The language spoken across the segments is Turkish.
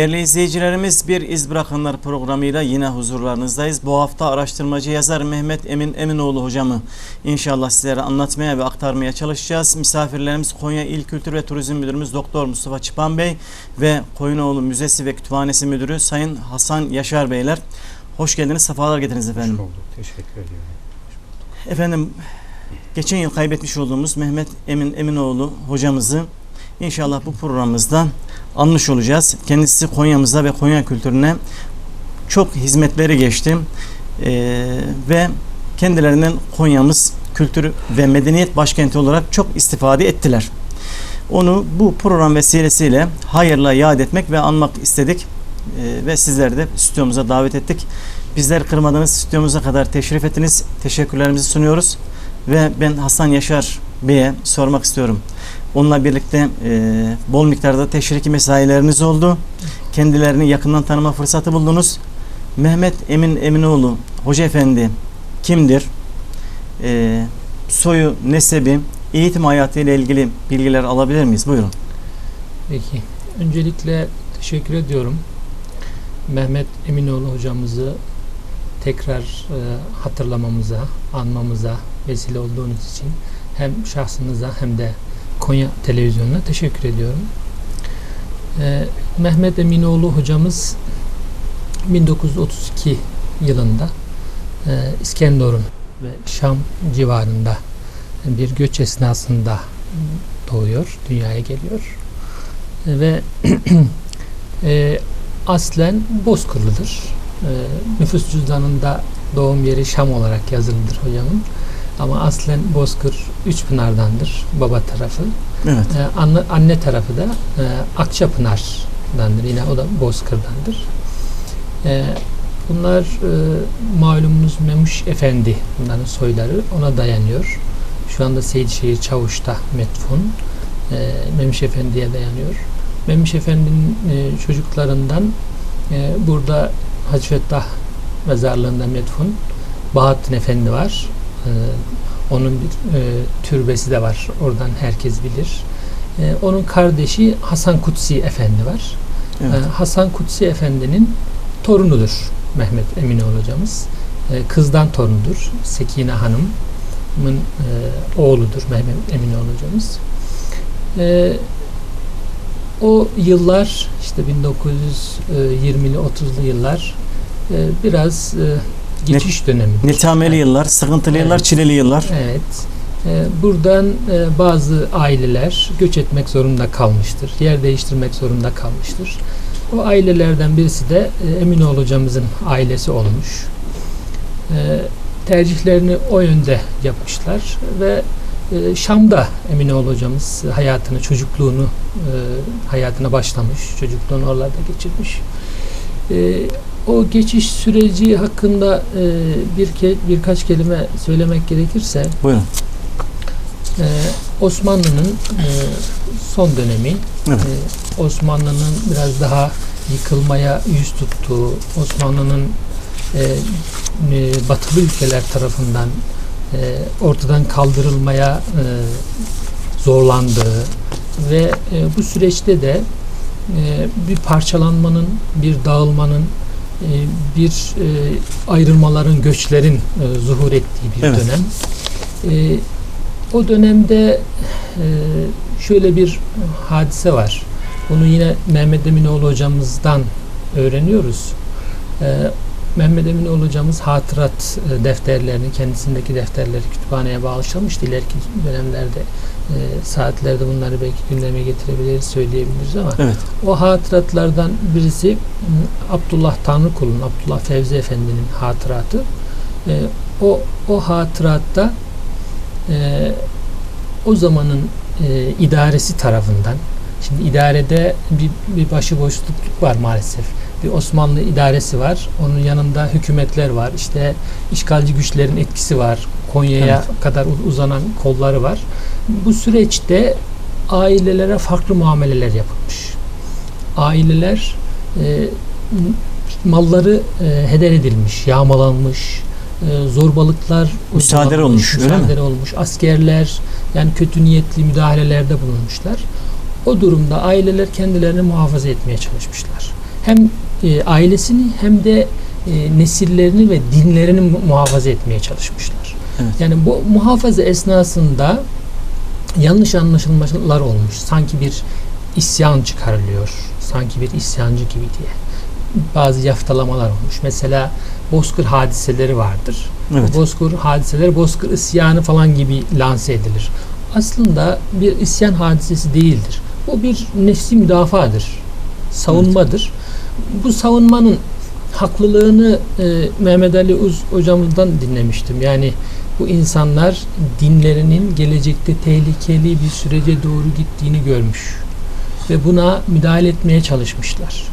Değerli izleyicilerimiz bir iz bırakanlar programıyla yine huzurlarınızdayız. Bu hafta araştırmacı yazar Mehmet Emin Eminoğlu hocamı inşallah sizlere anlatmaya ve aktarmaya çalışacağız. Misafirlerimiz Konya İl Kültür ve Turizm Müdürümüz Doktor Mustafa Çıpan Bey ve Koyunoğlu Müzesi ve Kütüphanesi Müdürü Sayın Hasan Yaşar Beyler. Hoş geldiniz, sefalar getirdiniz efendim. Hoş bulduk. Teşekkür ediyorum. Efendim geçen yıl kaybetmiş olduğumuz Mehmet Emin Eminoğlu hocamızı inşallah bu programımızda anmış olacağız. Kendisi Konya'mıza ve Konya kültürüne çok hizmetleri geçti. Ee, ve kendilerinden Konya'mız kültür ve medeniyet başkenti olarak çok istifade ettiler. Onu bu program vesilesiyle hayırla yad etmek ve anmak istedik. Ee, ve sizleri de stüdyomuza davet ettik. Bizler kırmadınız, stüdyomuza kadar teşrif ettiniz. Teşekkürlerimizi sunuyoruz. Ve ben Hasan Yaşar Bey'e sormak istiyorum. Onunla birlikte e, bol miktarda teşriki mesaileriniz oldu. Kendilerini yakından tanıma fırsatı buldunuz. Mehmet Emin Eminoğlu Hoca Efendi kimdir? E, soyu, nesebi, eğitim hayatı ile ilgili bilgiler alabilir miyiz? Buyurun. Peki. Öncelikle teşekkür ediyorum. Mehmet Eminoğlu hocamızı tekrar e, hatırlamamıza, anmamıza vesile olduğunuz için hem şahsınıza hem de Konya Televizyonu'na teşekkür ediyorum. E, Mehmet Eminoğlu hocamız 1932 yılında e, İskenderun ve Şam civarında bir göç esnasında doğuyor, dünyaya geliyor ve e, aslen Bozkırlıdır. E, nüfus cüzdanında doğum yeri Şam olarak yazılıdır hocamın. Ama aslen Bozkır Üçpınar'dandır baba tarafı. Evet. E, anne, anne tarafı da e, Akçapınar'dandır. Yine o da Bozkır'dandır. E, bunlar e, malumunuz Memuş Efendi bunların soyları ona dayanıyor. Şu anda Seydişehir Çavuş'ta metfun. E, Memuş Efendi'ye dayanıyor. Memuş Efendi'nin e, çocuklarından e, burada Hacı Fettah mezarlığında metfun Bahattin Efendi var. E, onun bir e, türbesi de var. Oradan herkes bilir. E, onun kardeşi Hasan Kutsi Efendi var. Evet. E, Hasan Kutsi Efendi'nin torunudur Mehmet Eminoğlu hocamız. E, kızdan torunudur. Sekine Hanım'ın e, oğludur Mehmet Eminoğlu hocamız. E, o yıllar işte 1920'li 30'lu yıllar e, biraz e, geçiş dönemi. Netameli yıllar, sıkıntılı yıllar, Evet. çileli yıllar. Evet. E, Buradan e, bazı aileler göç etmek zorunda kalmıştır. Yer değiştirmek zorunda kalmıştır. O ailelerden birisi de e, Eminoğlu hocamızın ailesi olmuş. E, Tercihlerini o yönde yapmışlar ve Şam'da Eminoğlu hocamız hayatını, çocukluğunu hayatına başlamış. Çocukluğunu oralarda geçirmiş. O geçiş süreci hakkında e, bir ke- birkaç kelime söylemek gerekirse Buyurun. e, Osmanlı'nın e, son dönemi Evet. e, Osmanlı'nın biraz daha yıkılmaya yüz tuttuğu Osmanlı'nın e, e, batılı ülkeler tarafından e, ortadan kaldırılmaya e, zorlandığı ve e, bu süreçte de e, bir parçalanmanın, bir dağılmanın, bir e, ayrılmaların, göçlerin e, zuhur ettiği bir Evet. dönem. E, o dönemde e, şöyle bir hadise var. Bunu yine Mehmet Eminoğlu hocamızdan öğreniyoruz. E, Mehmet Eminoğlu hocamız hatırat e, defterlerini, kendisindeki defterleri kütüphaneye bağışlamıştı. İleriki dönemlerde, e, saatlerde bunları belki gündeme getirebiliriz, söyleyebiliriz ama Evet. o hatıratlardan birisi Abdullah Tanrıkul'un, Abdullah Fevzi Efendi'nin hatıratı. E, o o hatıratta e, o zamanın e, idaresi tarafından şimdi idarede bir, bir başıboşluk var maalesef. Bir Osmanlı idaresi var. Onun yanında hükümetler var. İşte işgalci güçlerin etkisi var. Konya'ya kadar u- uzanan kolları var. Bu süreçte ailelere farklı muameleler yapılmış. Aileler e, malları e, heder edilmiş, yağmalanmış, e, zorbalıklar Müsaade uygulanmış, olmuş, öyle mi? müsaade olmuş. Askerler yani kötü niyetli müdahalelerde bulunmuşlar. o durumda aileler kendilerini muhafaza etmeye çalışmışlar. Hem e, ailesini hem de e, nesillerini ve dinlerini mu- muhafaza etmeye çalışmışlar. Evet. Yani bu muhafaza esnasında yanlış anlaşılmalar olmuş. Sanki bir isyan çıkarılıyor. Sanki bir isyancı gibi diye. Bazı yaftalamalar olmuş. Mesela Bozkır hadiseleri vardır. Evet. Bozkır hadiseleri, Bozkır isyanı falan gibi lanse edilir. Aslında bir isyan hadisesi değildir. O bir nefsi müdafadır. Savunmadır. Bu savunmanın haklılığını e, Mehmet Ali Uz hocamızdan dinlemiştim. Yani bu insanlar dinlerinin gelecekte tehlikeli bir sürece doğru gittiğini görmüş ve buna müdahale etmeye çalışmışlar.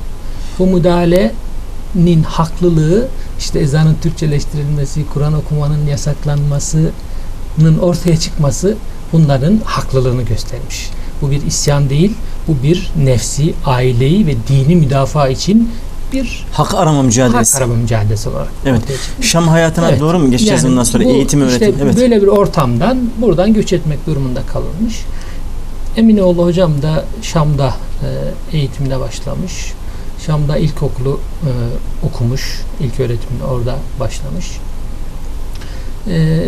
Bu müdahalenin haklılığı işte ezanın Türkçeleştirilmesi, Kur'an okumanın yasaklanmasının ortaya çıkması bunların haklılığını göstermiş. Bu bir isyan değil, bu bir nefsi, aileyi ve dini müdafaa için bir Hak arama hak mücadelesi. arama mücadelesi olarak Evet. Şam hayatına Evet. doğru mu geçeceğiz Yani bundan sonra? bu Eğitim, öğretim. işte evet. Böyle bir ortamdan buradan göç etmek durumunda kalınmış. Eminoğlu hocam da Şam'da e, eğitimine başlamış. Şam'da ilkokulu e, okumuş. İlk öğretimini orada başlamış. E,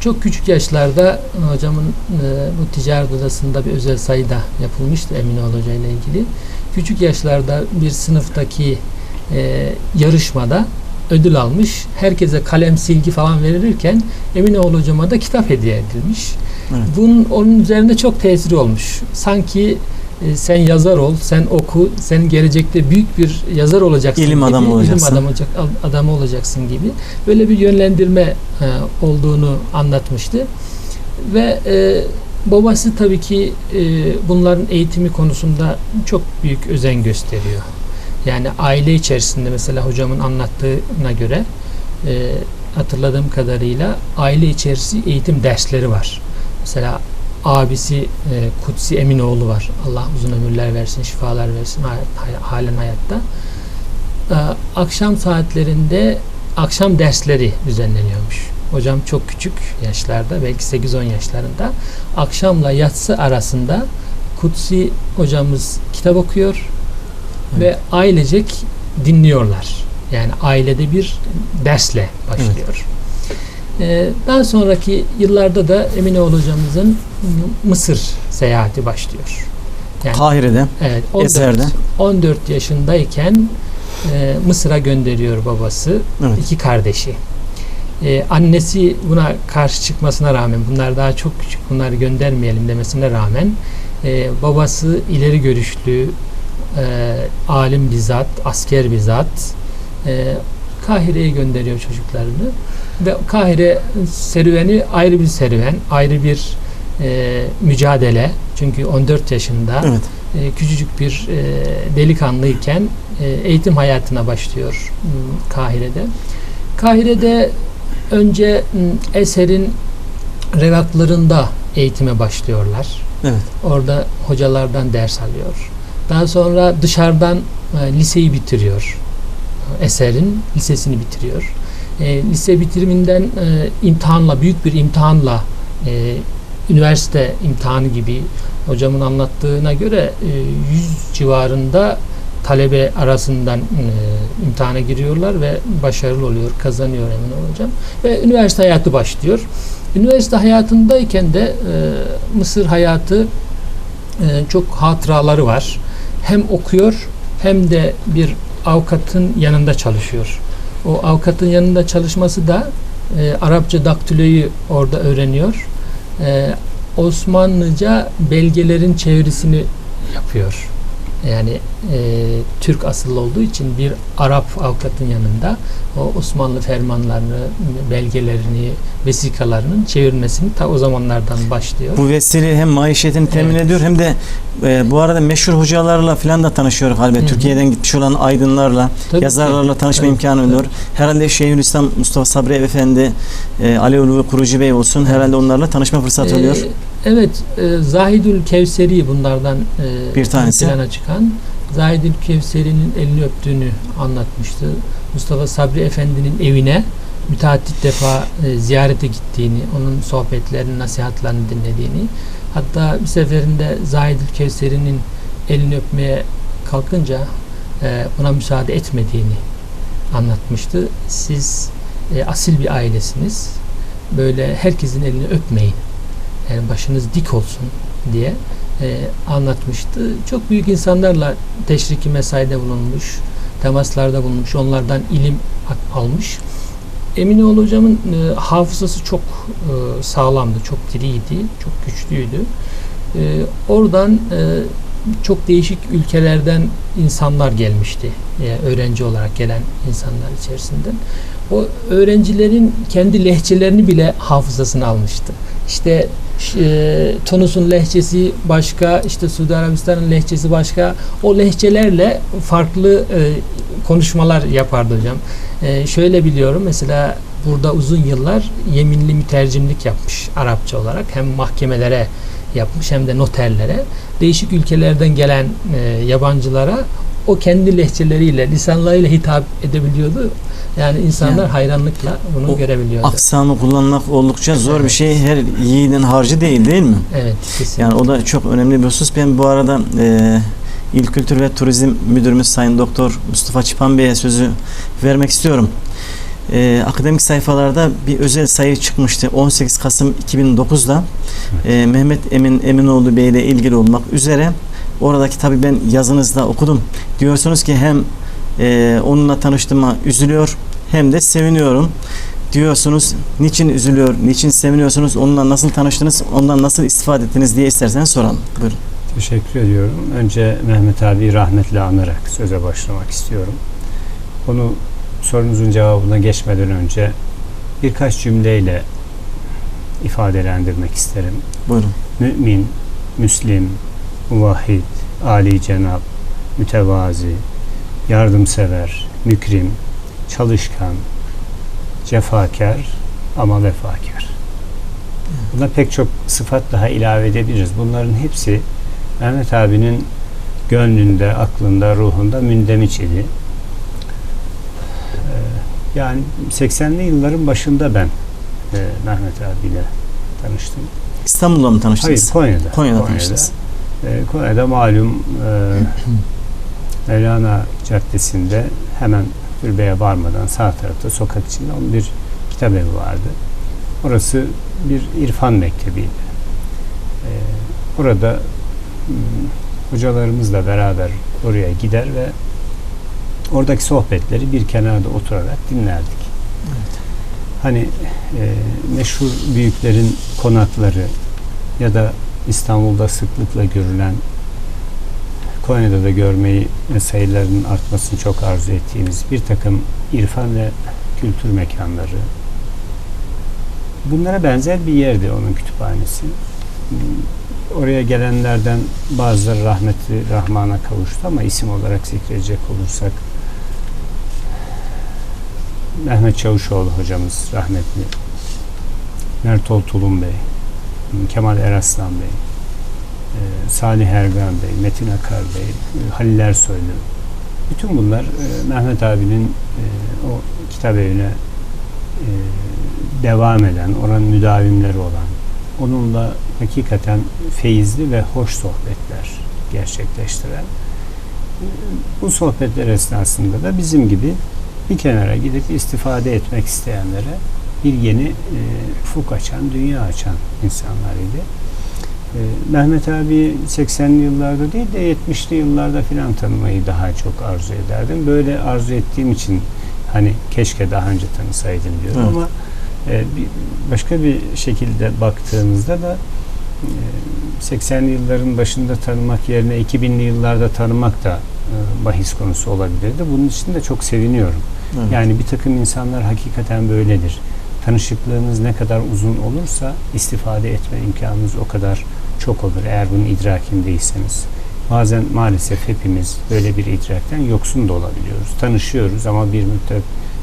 çok küçük yaşlarda e, hocamın e, bu ticaret odasında bir özel sayıda yapılmıştı Eminoğlu Hoca ile ilgili. Küçük yaşlarda bir sınıftaki e, yarışmada ödül almış. Herkese kalem, silgi falan verilirken Eminoğlu hocama da kitap hediye edilmiş. Evet. Bunun onun üzerinde çok tesiri olmuş. Sanki e, sen yazar ol, sen oku, sen gelecekte büyük bir yazar olacaksın İlim gibi, adamı olacaksın. ilim adamı, olacak, adamı olacaksın gibi böyle bir yönlendirme e, olduğunu anlatmıştı. Ve e, babası tabii ki e, bunların eğitimi konusunda çok büyük özen gösteriyor. Yani aile içerisinde mesela hocamın anlattığına göre e, hatırladığım kadarıyla aile içerisi eğitim dersleri var. Mesela abisi e, Kutsi Eminoğlu var. Allah uzun ömürler versin, şifalar versin hay- hay- halen hayatta. E, akşam saatlerinde akşam dersleri düzenleniyormuş. Hocam çok küçük yaşlarda, belki 8-10 yaşlarında. Akşamla yatsı arasında Kutsi hocamız kitap okuyor ve ailecek dinliyorlar. Yani ailede bir dersle başlıyor. Ee, daha sonraki yıllarda da Eminoğlu hocamızın Mısır seyahati başlıyor. Yani Kahire'de, evet 14, Eser'de. 14 yaşındayken e, Mısır'a gönderiyor babası Evet. iki kardeşi. Ee, annesi buna karşı çıkmasına rağmen bunlar daha çok küçük bunları göndermeyelim demesine rağmen e, babası ileri görüşlü e, alim bizzat, asker bizzat e, Kahire'ye gönderiyor çocuklarını ve Kahire serüveni ayrı bir serüven, ayrı bir e, mücadele. Çünkü 14 yaşında Evet. e, küçücük bir e, delikanlıyken e, eğitim hayatına başlıyor Kahire'de. Kahire'de önce Eser'in revaklarında eğitime başlıyorlar. Evet. Orada hocalardan ders alıyor. Daha sonra dışarıdan e, liseyi bitiriyor. Eser'in lisesini bitiriyor. E, lise bitiriminden e, imtihanla, büyük bir imtihanla e, üniversite imtihanı gibi hocamın anlattığına göre e, 100 civarında talebe arasından e, imtihana giriyorlar ve başarılı oluyor, kazanıyor emin olacağım. Ve üniversite hayatı başlıyor. Üniversite hayatındayken de e, Mısır hayatı e, çok hatıraları var. Hem okuyor hem de bir avukatın yanında çalışıyor. O avukatın yanında çalışması da e, Arapça daktiloyu orada öğreniyor. E, Osmanlıca belgelerin çevirisini yapıyor. Yani e, Türk asıllı olduğu için bir Arap avukatın yanında o Osmanlı fermanlarını, belgelerini, vesikalarının çevirmesini ta o zamanlardan başlıyor. Bu vesile hem maişetini temin Evet. ediyor hem de e, bu arada meşhur hocalarla falan da tanışıyor hı. Türkiye'den gitmiş olan aydınlarla, Tabii yazarlarla ki. tanışma Evet, imkanı evet. oluyor. Herhalde Şeyhülislam Mustafa Sabri Efendi, e, Ali Ulu Kurucu Bey olsun. Herhalde onlarla tanışma fırsatı oluyor. Evet, e, Zahidül Kevseri bunlardan e, Bir tanesi. plana çıkan. Zahidül Kevseri'nin elini öptüğünü anlatmıştı. Mustafa Sabri Efendi'nin evine müteaddit defa e, ziyarete gittiğini, onun sohbetlerini, nasihatlerini dinlediğini Hatta bir seferinde Zahidül Kevseri'nin elini öpmeye kalkınca e, buna müsaade etmediğini anlatmıştı. Siz e, asil bir ailesiniz. Böyle herkesin elini öpmeyin. Yani başınız dik olsun diye e, anlatmıştı. Çok büyük insanlarla teşriki mesaide bulunmuş, temaslarda bulunmuş, onlardan ilim almış. Eminoğlu hocamın e, hafızası çok e, sağlamdı, çok diriydi, çok güçlüydü. E, oradan e, çok değişik ülkelerden insanlar gelmişti. e, öğrenci olarak gelen insanlar içerisinden. O öğrencilerin kendi lehçelerini bile hafızasına almıştı. İşte e, Tunus'un lehçesi başka, işte Suudi Arabistan'ın lehçesi başka. O lehçelerle farklı e, konuşmalar yapardı hocam. E, şöyle biliyorum mesela burada uzun yıllar yeminli mütercimlik yapmış Arapça olarak. Hem mahkemelere yapmış hem de noterlere. Değişik ülkelerden gelen e, yabancılara o kendi lehçeleriyle, lisanlarıyla hitap edebiliyordu. Yani insanlar Yani hayranlıkla bunu o görebiliyordu. Aksanı kullanmak oldukça zor bir şey. Her yiğidin harcı değil değil mi? evet, kesinlikle. Yani o da çok önemli bir husus. Ben bu arada e, İl Kültür ve Turizm Müdürümüz Sayın Doktor Mustafa Çıpan Bey'e sözü vermek istiyorum. E, akademik sayfalarda bir özel sayı çıkmıştı 18 Kasım 2009'da e, Mehmet Emin Eminoğlu Bey ile ilgili olmak üzere oradaki tabi ben yazınızda okudum diyorsunuz ki hem e, onunla tanıştığıma üzülüyor hem de seviniyorum diyorsunuz. Niçin üzülüyor, niçin seviniyorsunuz, onunla nasıl tanıştınız, ondan nasıl istifade ettiniz diye istersen soralım. Buyurun. Teşekkür ediyorum. Önce Mehmet abi rahmetle anarak söze başlamak istiyorum. Onu sorunuzun cevabına geçmeden önce birkaç cümleyle ifadelendirmek isterim. Buyurun. Mümin, Müslim, muvahhid, âli cenab, mütevazi, yardımsever, mükrim, çalışkan, cefakar ama vefakar. Buna pek çok sıfat daha ilave edebiliriz. Bunların hepsi Mehmet abinin gönlünde, aklında, ruhunda mündemiş idi. Ee, Yani 80'li yılların başında ben e, Mehmet abiyle tanıştım. İstanbul'da mı tanıştınız? Hayır, Konya'da. Konya'da tanıştınız. Ee, Konya'da malum e, Mevlana Caddesi'nde hemen türbeye varmadan sağ tarafta sokak içinde bir kitap evi vardı. Orası bir irfan mektebiydi. Ee, orada hmm, hocalarımızla beraber oraya gider ve oradaki sohbetleri bir kenarda oturarak dinlerdik. Hani e, meşhur büyüklerin konakları ya da İstanbul'da sıklıkla görülen Konya'da da görmeyi ve sayılarının artmasını çok arzu ettiğimiz bir takım irfan ve kültür mekanları. Bunlara benzer bir yerdi onun kütüphanesi. Oraya gelenlerden bazıları rahmeti Rahman'a kavuştu ama isim olarak zikredecek olursak Mehmet Çavuşoğlu hocamız rahmetli, Mertol Tulum Bey, Kemal Eraslan Bey, e, Salih Ergan Bey, Metin Akar Bey, e, Halil Ersoylu. Bütün bunlar e, Mehmet abinin o kitap evine devam eden, oranın müdavimleri olan, onunla hakikaten feyizli ve hoş sohbetler gerçekleştiren bu sohbetler esnasında da bizim gibi bir kenara gidip istifade etmek isteyenlere bir yeni e, ufuk açan, dünya açan insanlar idi. E, Mehmet abi 80'li yıllarda değil de 70'li yıllarda filan tanımayı daha çok arzu ederdim. Böyle arzu ettiğim için hani keşke daha önce tanısaydım diyorum Evet. ama e, bir, başka bir şekilde baktığımızda da e, 80'li yılların başında tanımak yerine 2000'li yıllarda tanımak da e, bahis konusu olabilirdi. Bunun için de çok seviniyorum. Evet. Yani bir takım insanlar hakikaten böyledir. Tanışıklığınız ne kadar uzun olursa istifade etme imkanınız o kadar çok olur eğer bunun idrakindeyseniz. Bazen maalesef hepimiz böyle bir idrakten yoksun da olabiliyoruz. Tanışıyoruz ama bir müddet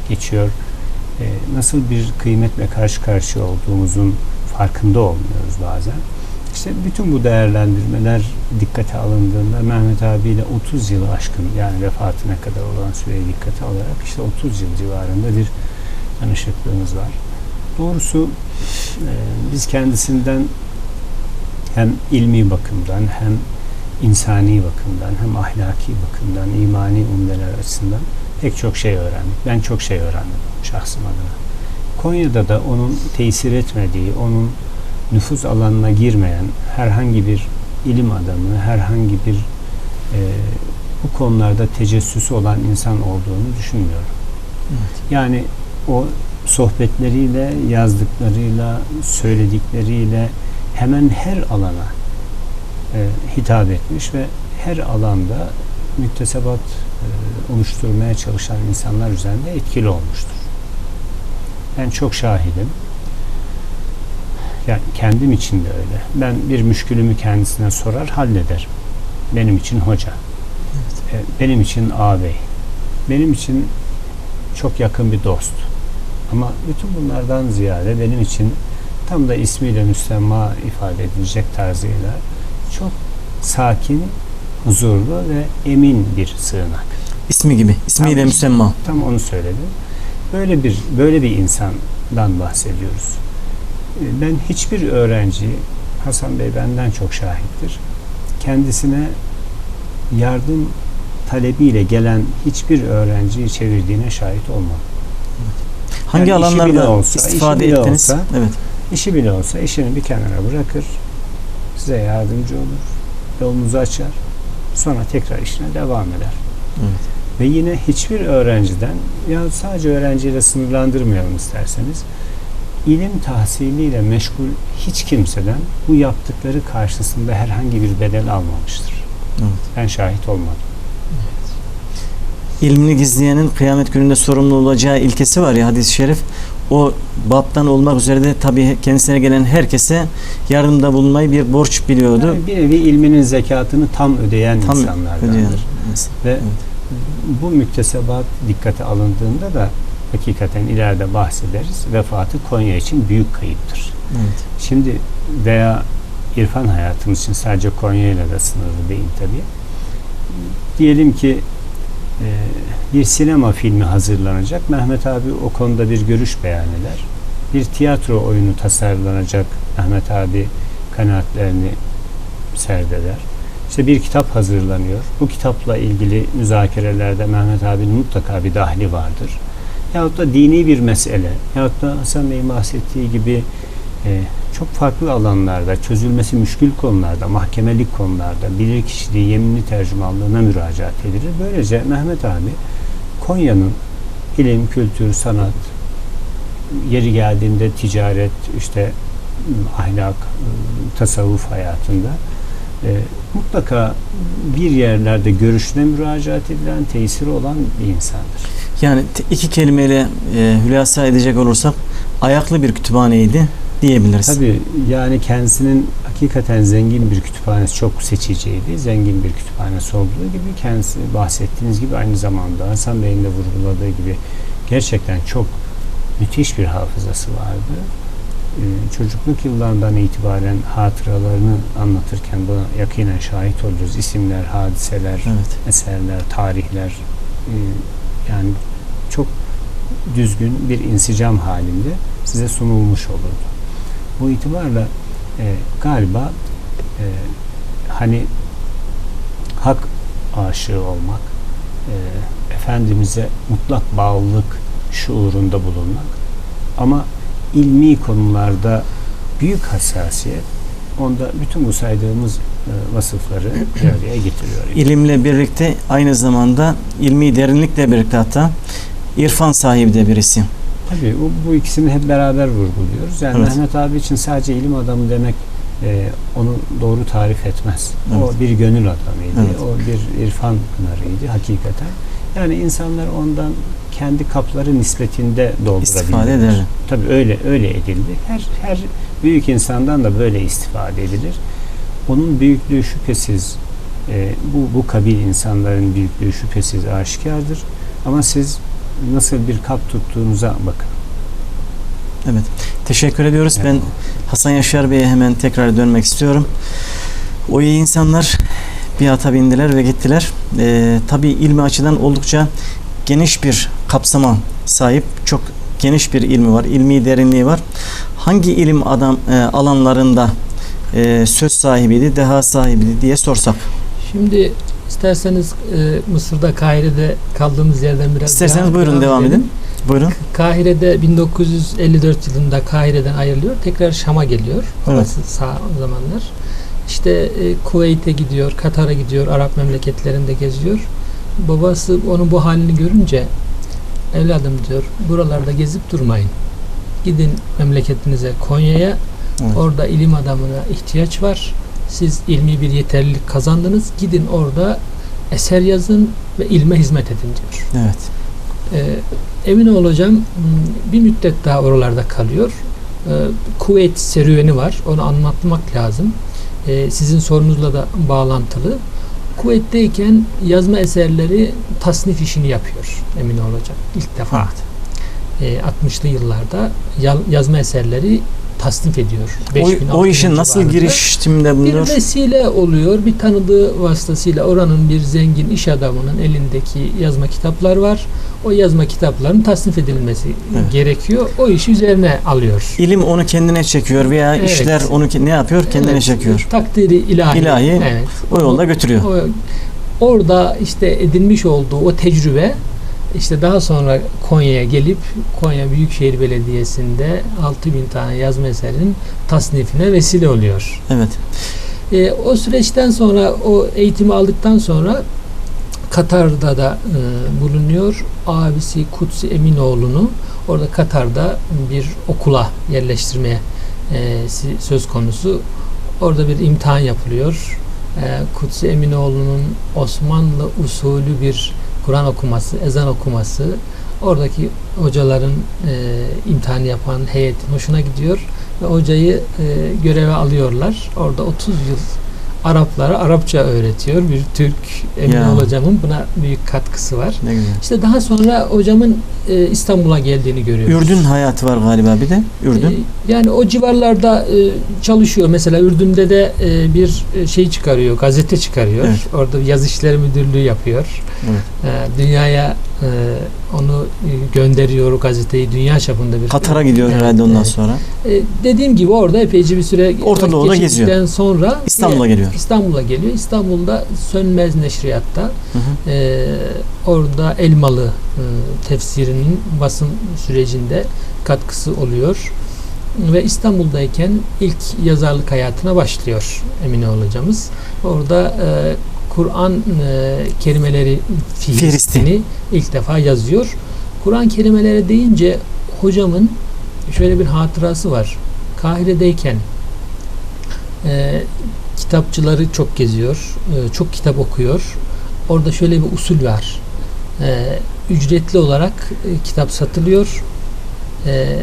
geçiyor. Ee, nasıl bir kıymetle karşı karşıya olduğumuzun farkında olmuyoruz bazen. İşte bütün bu değerlendirmeler dikkate alındığında Mehmet abiyle 30 yılı aşkın yani vefatına kadar olan süreyi dikkate alarak işte 30 yıl civarında bir tanışıklığımız var. Doğrusu e, biz kendisinden hem ilmi bakımdan hem insani bakımdan hem ahlaki bakımdan imani umdeler açısından pek çok şey öğrendik. Ben çok şey öğrendim şahsım adına. Konya'da da onun tesir etmediği, onun nüfuz alanına girmeyen herhangi bir ilim adamı, herhangi bir e, bu konularda tecessüsü olan insan olduğunu düşünmüyorum. Evet. Yani o sohbetleriyle, yazdıklarıyla, söyledikleriyle hemen her alana e, hitap etmiş ve her alanda müktesebat e, oluşturmaya çalışan insanlar üzerinde etkili olmuştur. Ben çok şahidim. Yani kendim için de öyle. Ben bir müşkülümü kendisine sorar, hallederim. Benim için hoca. E, Benim için ağabey. Benim için çok yakın bir dost. Ama bütün bunlardan ziyade benim için tam da ismiyle müsemma ifade edilecek tarzıyla çok sakin, huzurlu ve emin bir sığınak. İsmi gibi. İsmiyle Tamam. müsemma. Tam onu söyledim. Böyle bir böyle bir insandan bahsediyoruz. Ee, Ben hiçbir öğrenci Hasan Bey benden çok şahittir. Kendisine yardım talebiyle gelen hiçbir öğrenciyi çevirdiğine şahit olmadım. Hangi Yani alanlarda olsa, istifade ettiniz? olsa- evet. İşi bile olsa işini bir kenara bırakır, size yardımcı olur, yolunuzu açar, sonra tekrar işine devam eder. Evet. Ve yine hiçbir öğrenciden, ya sadece öğrenciyle sınırlandırmayalım isterseniz, ilim tahsiliyle meşgul hiç kimseden bu yaptıkları karşısında herhangi bir bedel almamıştır. Evet. Ben şahit olmadım. İlmini gizleyenin kıyamet gününde sorumlu olacağı ilkesi var ya hadis-i şerif. O baptan olmak üzere de tabii kendisine gelen herkese yardımda bulunmayı bir borç biliyordu. Yani bir nevi ilminin zekatını tam ödeyen Tam insanlardandır. ödeyen. Ve bu müktesebat dikkate alındığında da hakikaten ileride bahsederiz. Vefatı Konya için büyük kayıptır. Evet. Şimdi veya irfan hayatımız için sadece Konya ile de sınırlı değil tabii. Diyelim ki bir sinema filmi hazırlanacak. Mehmet abi o konuda bir görüş beyan eder. Bir tiyatro oyunu tasarlanacak. Mehmet abi kanaatlerini serdeder. İşte bir kitap hazırlanıyor. Bu kitapla ilgili müzakerelerde Mehmet abinin mutlaka bir dahli vardır. Yahut da dini bir mesele, yahut da Hasan Bey'in bahsettiği gibi e, çok farklı alanlarda, çözülmesi müşkül konularda, mahkemelik konularda, bilirkişiliği, yeminli tercümanlığına müracaat edilir. Böylece Mehmet abi Konya'nın ilim, kültür, sanat, yeri geldiğinde ticaret, işte ahlak, tasavvuf hayatında e, mutlaka bir yerlerde görüşüne müracaat edilen, tesiri olan bir insandır. Yani iki kelimeyle e, hülasa edecek olursak ayaklı bir kütüphaneydi diyebiliriz. Tabii yani kendisinin hakikaten zengin bir kütüphanesi çok seçiciydi. Zengin bir kütüphanesi olduğu gibi kendisi bahsettiğiniz gibi aynı zamanda Hasan Bey'in de vurguladığı gibi gerçekten çok müthiş bir hafızası vardı. Ee, çocukluk yıllarından itibaren hatıralarını anlatırken buna yakinen şahit oluyoruz. İsimler, hadiseler, Evet. eserler, tarihler e, yani çok düzgün bir insicam halinde size sunulmuş olurdu. Bu itibarla e, galiba e, hani hak aşığı olmak, e, Efendimiz'e mutlak bağlılık şuurunda bulunmak ama ilmi konularda büyük hassasiyet onda bütün bu saydığımız e, vasıfları bir getiriyor. İlimle birlikte aynı zamanda ilmi derinlikle birlikte hatta irfan sahibi de birisi. Tabii bu, bu ikisini hep beraber vurguluyoruz. Yani Evet. Mehmet abi için sadece ilim adamı demek e, onu doğru tarif etmez. Evet. O bir gönül adamıydı. Evet. O bir irfan pınarıydı hakikaten. Yani insanlar ondan kendi kapları nispetinde eder. Tabii öyle öyle edildi. Her her büyük insandan da böyle istifade edilir. Onun büyüklüğü şüphesiz e, bu bu kabil insanların büyüklüğü şüphesiz aşikardır. Ama siz nasıl bir kap tuttuğunuza bakın. Evet. Teşekkür ediyoruz. Ben Hasan Yaşar Bey'e hemen tekrar dönmek istiyorum. O iyi insanlar bir ata bindiler ve gittiler. Ee, tabii ilmi açıdan oldukça geniş bir kapsama sahip. Çok geniş bir ilmi var. ilmi derinliği var. Hangi ilim adam e, alanlarında e, söz sahibiydi, deha sahibiydi diye sorsak. Şimdi isterseniz e, Mısır'da Kahire'de kaldığımız yerden biraz İsterseniz daha buyurun devam edelim. edin. Buyurun. Kahire'de 1954 yılında Kahire'den ayrılıyor. Tekrar Şam'a geliyor. Babası sağ zamanlar. İşte e, Kuveyt'e gidiyor, Katar'a gidiyor, Arap memleketlerinde geziyor. Babası onun bu halini görünce evladım diyor buralarda gezip durmayın. Gidin memleketinize Konya'ya. Evet. Orada ilim adamına ihtiyaç var. Siz ilmi bir yeterlilik kazandınız. Gidin orada eser yazın ve ilme hizmet edin diyor. Evet. Ee, Eminoğlu hocam m, bir müddet daha oralarda kalıyor. Ee, Kuveyt serüveni var. Onu anlatmak lazım. Ee, sizin sorunuzla da bağlantılı. Kuveyt'teyken yazma eserleri tasnif işini yapıyor Eminoğlu hocam. İlk defa. Ee, 60'lı yıllarda ya- yazma eserleri tasnif ediyor. O, 5000, o işe 6000 nasıl civarında. giriştimde Bir bulunuyor? vesile oluyor. Bir tanıdığı vasıtasıyla oranın bir zengin iş adamının elindeki yazma kitaplar var. O yazma kitapların tasnif edilmesi Evet. gerekiyor. O işi üzerine alıyor. İlim onu kendine çekiyor veya Evet. işler onu ne yapıyor? Kendine Evet, çekiyor. Takdiri ilahi. İlahi. Evet. O yolda götürüyor. O, orada işte edinmiş olduğu o tecrübe işte daha sonra Konya'ya gelip Konya Büyükşehir Belediyesi'nde 6000 tane yazma eserinin tasnifine vesile oluyor. Evet. E, o süreçten sonra o eğitimi aldıktan sonra Katar'da da e, bulunuyor. Abisi Kutsi Eminoğlu'nu orada Katar'da bir okula yerleştirmeye e, söz konusu. Orada bir imtihan yapılıyor. E, Kutsi Eminoğlu'nun Osmanlı usulü bir Kur'an okuması, ezan okuması oradaki hocaların e, imtihanı yapan heyetin hoşuna gidiyor ve hocayı e, göreve alıyorlar. Orada 30 yıl Araplara Arapça öğretiyor. Bir Türk Emin Ya. hocamın buna büyük katkısı var. Ne güzel. İşte daha sonra hocamın e, İstanbul'a geldiğini görüyoruz. Ürdün hayatı var galiba bir de. Ürdün. E, Yani o civarlarda e, çalışıyor. Mesela Ürdün'de de e, bir e, şey çıkarıyor, gazete çıkarıyor. Evet. Orada yazı işleri müdürlüğü yapıyor. Evet. E, dünyaya e, onu e, gönderiyor o gazeteyi dünya çapında bir Katar'a gidiyor Evet, herhalde ondan evet. sonra. E, dediğim gibi orada epeyce bir süre Orta Doğu'da geziyor. sonra İstanbul'a geliyor. İstanbul'a geliyor. İstanbul'da Sönmez Neşriyat'ta Hı hı. e, orada Elmalı e, tefsirinin basım sürecinde katkısı oluyor. Ve İstanbul'dayken ilk yazarlık hayatına başlıyor Emine hocamız. Orada e, Kur'an e, kelimeleri fihristini ilk defa yazıyor. Kur'an kelimeleri deyince hocamın şöyle bir hatırası var. Kahire'deyken e, kitapçıları çok geziyor, e, çok kitap okuyor. Orada şöyle bir usul var. E, ücretli olarak e, kitap satılıyor. E,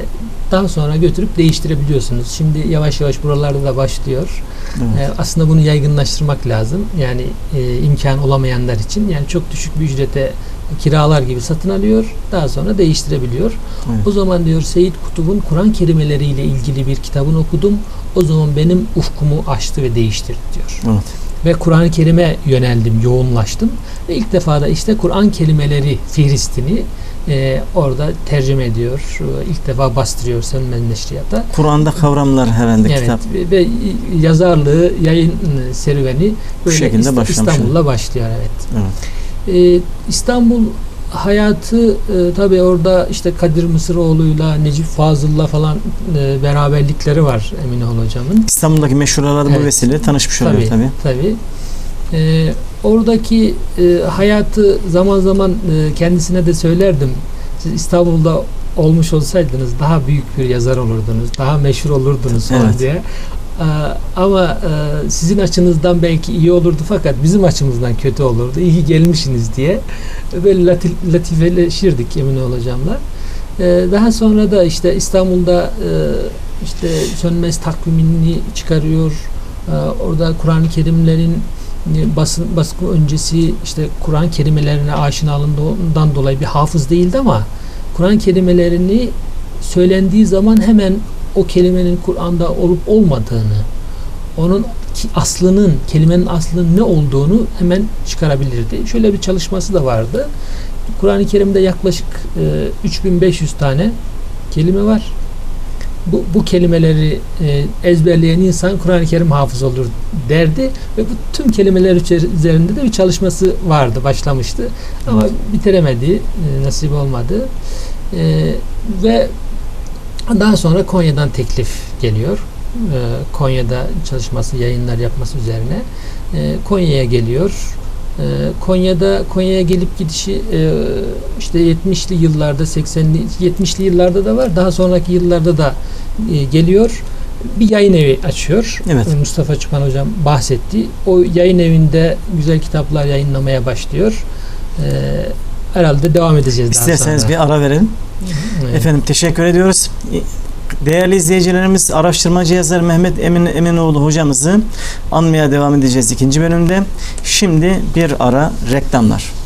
daha sonra götürüp değiştirebiliyorsunuz. Şimdi yavaş yavaş buralarda da başlıyor. Evet. E, aslında bunu yaygınlaştırmak lazım. Yani e, imkan olamayanlar için. Yani çok düşük bir ücrete kiralar gibi satın alıyor. Daha sonra değiştirebiliyor. Evet. O zaman diyor Seyit Kutub'un Kur'an kelimeleriyle ilgili bir kitabını okudum. O zaman benim ufkumu açtı ve değiştirdi diyor. Evet. Ve Kur'an-ı Kerim'e yöneldim, yoğunlaştım. Ve ilk defa da işte Kur'an kelimeleri fihristini e, orada tercüme ediyor. E, ilk defa bastırıyor Sönmez Neşriyat'a. Kur'an'da kavramlar herhalde Evet kitap. ve- yazarlığı, yayın e, serüveni Bu şekilde İsta- başlamış. İstanbul'la başlıyor evet. Evet. Ee, İstanbul hayatı e, tabi orada işte Kadir Mısıroğlu'yla Necip Fazıl'la falan e, beraberlikleri var Eminoğlu hocamın. İstanbul'daki meşhurlarla bu Evet. vesileyle tanışmış oluyor Tabii, tabii. Tabii. Oradaki e, hayatı zaman zaman e, kendisine de söylerdim. Siz İstanbul'da olmuş olsaydınız daha büyük bir yazar olurdunuz, daha meşhur olurdunuz falan Evet. diye. Ee, ama e, sizin açınızdan belki iyi olurdu fakat bizim açımızdan kötü olurdu. İyi ki gelmişsiniz diye böyle latif, latifeleşirdik Emine hocamla. Ee, daha sonra da işte İstanbul'da e, işte sönmez takvimini çıkarıyor. Ee, orada Kur'an-ı Kerimlerin basın baskı öncesi işte Kur'an kelimelerine aşinalığından dolayı bir hafız değildi ama Kur'an kelimelerini söylendiği zaman hemen o kelimenin Kur'an'da olup olmadığını, onun aslının, kelimenin aslının ne olduğunu hemen çıkarabilirdi. Şöyle bir çalışması da vardı. Kur'an-ı Kerim'de yaklaşık e, 3500 tane kelime var. Bu, bu kelimeleri e, ezberleyen insan Kur'an-ı Kerim hafız olur derdi ve bu tüm kelimeler üzerinde de bir çalışması vardı, başlamıştı. Ama bitiremedi, e, nasip olmadı. E, ve daha sonra Konya'dan teklif geliyor. E, Konya'da çalışması, yayınlar yapması üzerine. E, Konya'ya geliyor. E, Konya'da Konya'ya gelip gidişi e, işte 70'li yıllarda 80'li 70'li yıllarda da var. Daha sonraki yıllarda da e, geliyor. Bir yayın evi açıyor. Evet. E, Mustafa Çıpan hocam bahsetti. O yayın evinde güzel kitaplar yayınlamaya başlıyor. E, herhalde devam edeceğiz daha İsterseniz bir ara verelim. Evet. Efendim teşekkür ediyoruz. Değerli izleyicilerimiz araştırmacı yazar Mehmet Emin Eminoğlu hocamızı anmaya devam edeceğiz ikinci bölümde. Şimdi bir ara reklamlar.